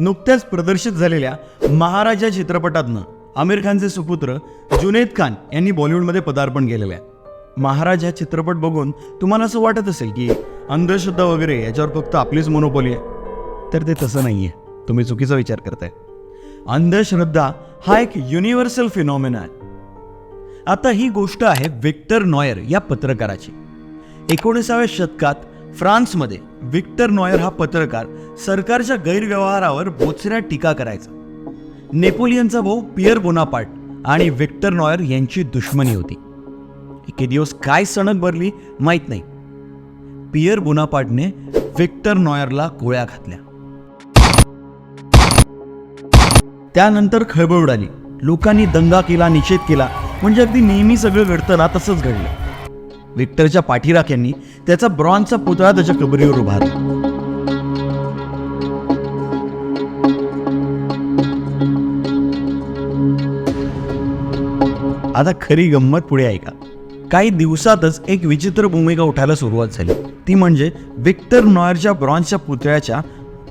नुकत्याच प्रदर्शित झालेल्या महाराजा चित्रपटातनं आमिर खानचे सुपुत्र जुनेद खान यांनी बॉलिवूडमध्ये पदार्पण केलेलं आहे. महाराज हा चित्रपट बघून तुम्हाला असं वाटत असेल की अंधश्रद्धा वगैरे याच्यावर फक्त आपलीच मोनोपॉली आहे? तर ते तसं नाही आहे तुम्ही चुकीचा विचार करताय. अंधश्रद्धा हा एक युनिव्हर्सल फिनॉमिना आहे. आता ही गोष्ट आहे विक्टर नॉयर या पत्रकाराची. एकोणीसाव्या शतकात फ्रान्समध्ये विक्टर नॉयर हा पत्रकार सरकारच्या गैरव्यवहारावर बोचऱ्या टीका करायचा. नेपोलियनचा भाऊ पियर बोनापार्ट आणि विक्टर नॉयर यांची दुश्मनी होती. एके दिवस काय सणक भरली माहीत नाही. पियर बोनापार्टने विक्टर नॉयरला गोळ्या घातल्या. त्यानंतर खळबळ उडाली. लोकांनी दंगा केला निषेध केला. म्हणजे अगदी नेहमी सगळं घडतं ना तसंच घडलं. विक्टरच्या पाठीराख्यांनी त्याचा ब्रॉन्झचा पुतळा त्याच्या कबरीवर उभारला आता खरी गंमत पुढे ऐका. काही दिवसातच एक विचित्र भूमिका उठायला सुरुवात झाली. ती म्हणजे विक्टर नॉयरच्या ब्रॉन्झच्या पुतळ्याच्या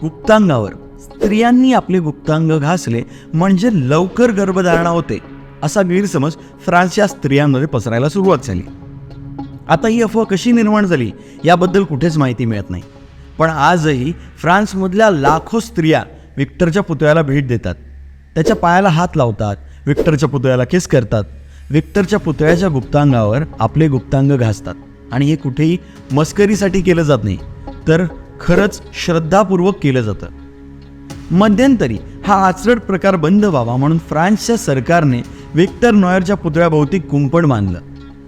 गुप्तांगावर. स्त्रियांनी आपले गुप्तांग घासले म्हणजे लवकर गर्भधारणा होते असा गैरसमज फ्रान्सच्या स्त्रियांमध्ये पसरायला सुरुवात झाली. आता ही अफवा कशी निर्माण झाली याबद्दल कुठेच माहिती मिळत नाही. पण आजही फ्रान्समधल्या लाखो स्त्रिया विक्टरच्या पुतळ्याला भेट देतात. त्याच्या पायाला हात लावतात विक्टरच्या पुतळ्याला किस करतात. विक्टरच्या पुतळ्याच्या गुप्तांगावर आपले गुप्तांग घासतात. आणि हे कुठेही मस्करीसाठी केलं जात नाही तर खरंच श्रद्धापूर्वक केलं जातं. मध्यंतरी हा आचरट प्रकार बंद व्हावा म्हणून फ्रान्सच्या सरकारने विक्टर नॉयरच्या पुतळ्याभोवती कुंपण बांधलं.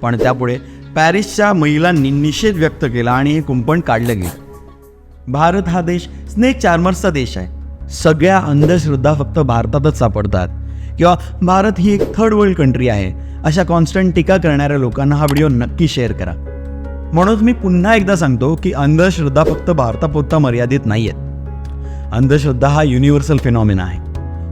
पण त्यापुढे पॅरिसच्या महिलांनी निषेध व्यक्त केला आणि हे कुंपण काढलं गेलं. भारत हा देश स्नेक चार्मर्सचा देश आहे. सगळ्या अंधश्रद्धा फक्त भारतातच सापडतात. किंवा भारत ही एक थर्ड वर्ल्ड कंट्री आहे. अशा कॉन्स्टंट टीका करणाऱ्या लोकांना हा व्हिडिओ नक्की शेअर करा. म्हणून मी पुन्हा एकदा सांगतो की अंधश्रद्धा फक्त भारतापुरता मर्यादित नाही आहेत अंधश्रद्धा हा युनिव्हर्सल फिनॉमिना आहे.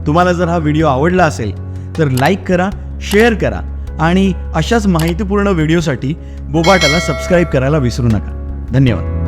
तुम्हाला जर हा व्हिडिओ आवडला असेल तर लाईक करा शेअर करा आणि अशाच माहितीपूर्ण व्हिडिओसाठी बोबाटाला सबस्क्राईब करायला विसरू नका. धन्यवाद.